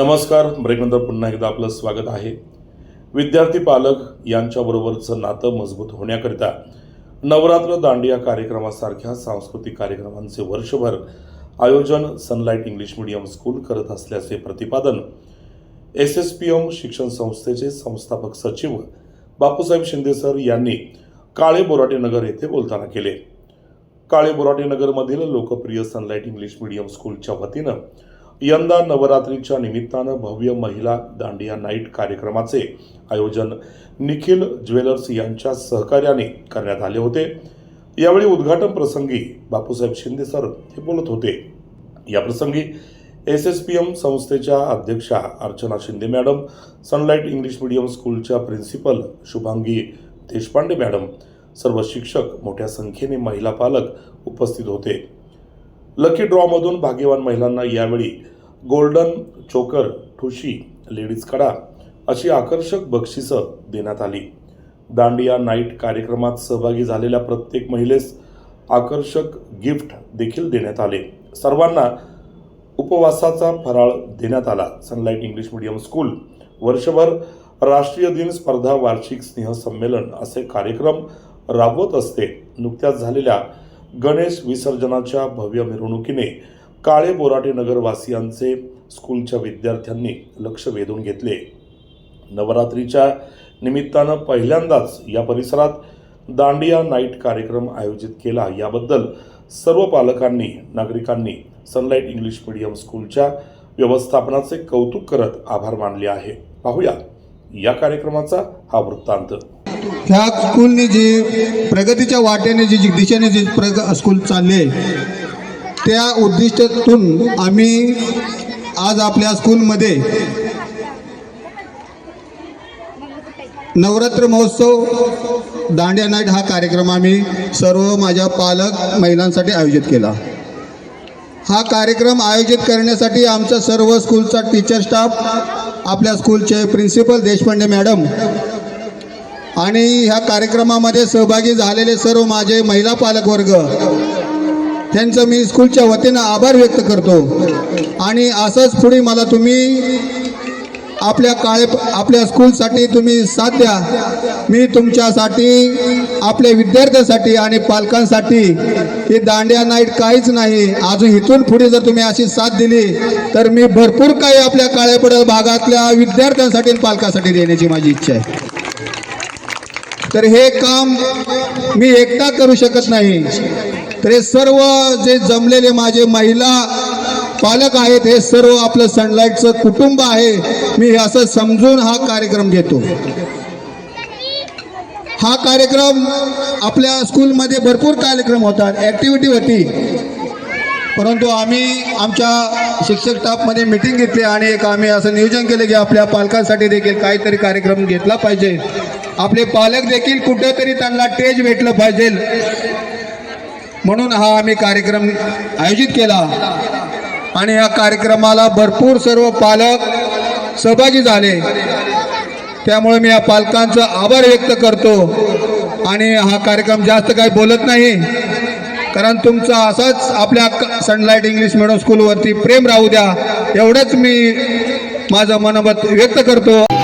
नमस्कार. ब्रेकनंतर पुन्हा एकदा आपलं स्वागत आहे. विद्यार्थी पालक यांच्याबरोबरचं नातं मजबूत होण्याकरिता नवरात्र दांडिया कार्यक्रमासारख्या सांस्कृतिक कार्यक्रमांचे वर्षभर आयोजन सनलाईट इंग्लिश मीडियम स्कूल करत असल्याचे प्रतिपादन एस एस पी एम शिक्षण संस्थेचे संस्थापक सचिव बापूसाहेब शिंदे सर यांनी काळे बोराटे नगर येथे बोलताना केले. काळे बोराटे नगरमधील लोकप्रिय सनलाईट इंग्लिश मीडियम स्कूलच्या वतीनं यंदा नवरात्रीच्या निमित्तानं भव्य महिला दांडिया नाईट कार्यक्रमाचे आयोजन निखिल ज्वेलर्स यांच्या सहकार्याने करण्यात आले होते. यावेळी उद्घाटन प्रसंगी बापूसाहेब शिंदे सर हे बोलत होते. या प्रसंगी एस एस पी एम संस्थेच्या अध्यक्षा Archana Shinde madam Sunlight English medium स्कूलच्या प्रिन्सिपल शुभांगी देशपांडे मॅडम सर्व शिक्षक मोठ्या संख्येने महिला पालक उपस्थित होते. लकी ड्रॉमधून भाग्यवान महिलांना यावेळी गोल्डन चोकर ठुशी लेडीज कडा अशी आकर्षक बक्षिसं देण्यात आली. दांडिया नाईट कार्यक्रमात सहभागी झालेल्या प्रत्येक महिलेस आकर्षक गिफ्ट देखील देण्यात आले. सर्वांना उपवासाचा फराळ देण्यात आला. सनलाईट इंग्लिश मीडियम स्कूल वर्षभर राष्ट्रीय दिन स्पर्धा वार्षिक स्नेह संमेलन असे कार्यक्रम राबवत असते. नुकत्याच झालेल्या गणेश विसर्जनाच्या भव्य मिरवणुकीने काळे बोराटे नगरवासियांचे स्कूलच्या विद्यार्थ्यांनी लक्ष वेधून घेतले. नवरात्रीच्या निमित्तानं पहिल्यांदाच या परिसरात दांडिया नाईट कार्यक्रम आयोजित केला. याबद्दल सर्व पालकांनी नागरिकांनी सनलाईट इंग्लिश मीडियम स्कूलच्या व्यवस्थापनाचे कौतुक करत आभार मानले आहे. पाहूया या कार्यक्रमाचा हा वृत्तांत. ह्या स्कूलने जी प्रगतीच्या वाटेने जी दिशेने जी प्रग स्कूल चालले त्या उद्दिष्टातून आम्ही आज आपल्या स्कूलमध्ये नवरात्र महोत्सव दांड्या नाईट हा कार्यक्रम आम्ही सर्व माझ्या पालक महिलांसाठी आयोजित केला. हा कार्यक्रम आयोजित करण्यासाठी आमचा सर्व स्कूलचा टीचर स्टाफ आपल्या स्कूलचे प्रिन्सिपल देशपांडे मॅडम आणि ह्या कार्यक्रमामध्ये सहभागी झालेले सर्व माझे महिला पालकवर्ग त्यांचं मी स्कूलच्या वतीनं आभार व्यक्त करतो. आणि असंच पुढे मला तुम्ही आपल्या काळे आपल्या स्कूलसाठी तुम्ही साथ द्या. मी तुमच्यासाठी आपल्या विद्यार्थ्यांसाठी आणि पालकांसाठी ही दांड्या नाईट काहीच नाही. अजून इथून पुढे जर तुम्ही अशी साथ दिली तर मी भरपूर काही आपल्या काळेपड भागातल्या विद्यार्थ्यांसाठी आणि पालकांसाठी देण्याची माझी इच्छा आहे. तर हे काम मी एकटा करू शकत नाही. तर हे सर्व जे जमलेले माझे महिला पालक आहेत हे सर्व आपलं सनलाईटचं कुटुंब आहे. मी असं समजून हा कार्यक्रम घेतो. हा कार्यक्रम आपल्या स्कूलमध्ये भरपूर कार्यक्रम होतात ॲक्टिव्हिटी होती परंतु आम्ही आमच्या शिक्षक स्टाफमध्ये मिटिंग घेतली आणि एक आम्ही असं नियोजन केलं की आपल्या पालकांसाठी देखील काहीतरी कार्यक्रम घेतला पाहिजे. आपले पालक देखील कुठेतरी त्यांना टेज भेटलं पाहिजे. म्हणून हा आम्ही कार्यक्रम आयोजित केला. आणि या कार्यक्रमाला भरपूर सर्व पालक सहभागी झाले. त्यामुळे मी या पालकांचा आभार व्यक्त करतो. आणि हा कार्यक्रम जास्त काही बोलत नाही. कारण तुमचा असाच आपल्या सनलाईट इंग्लिश मिडियम स्कूलवरती प्रेम राहू द्या. एवढंच मी माझं मनोमत व्यक्त करतो.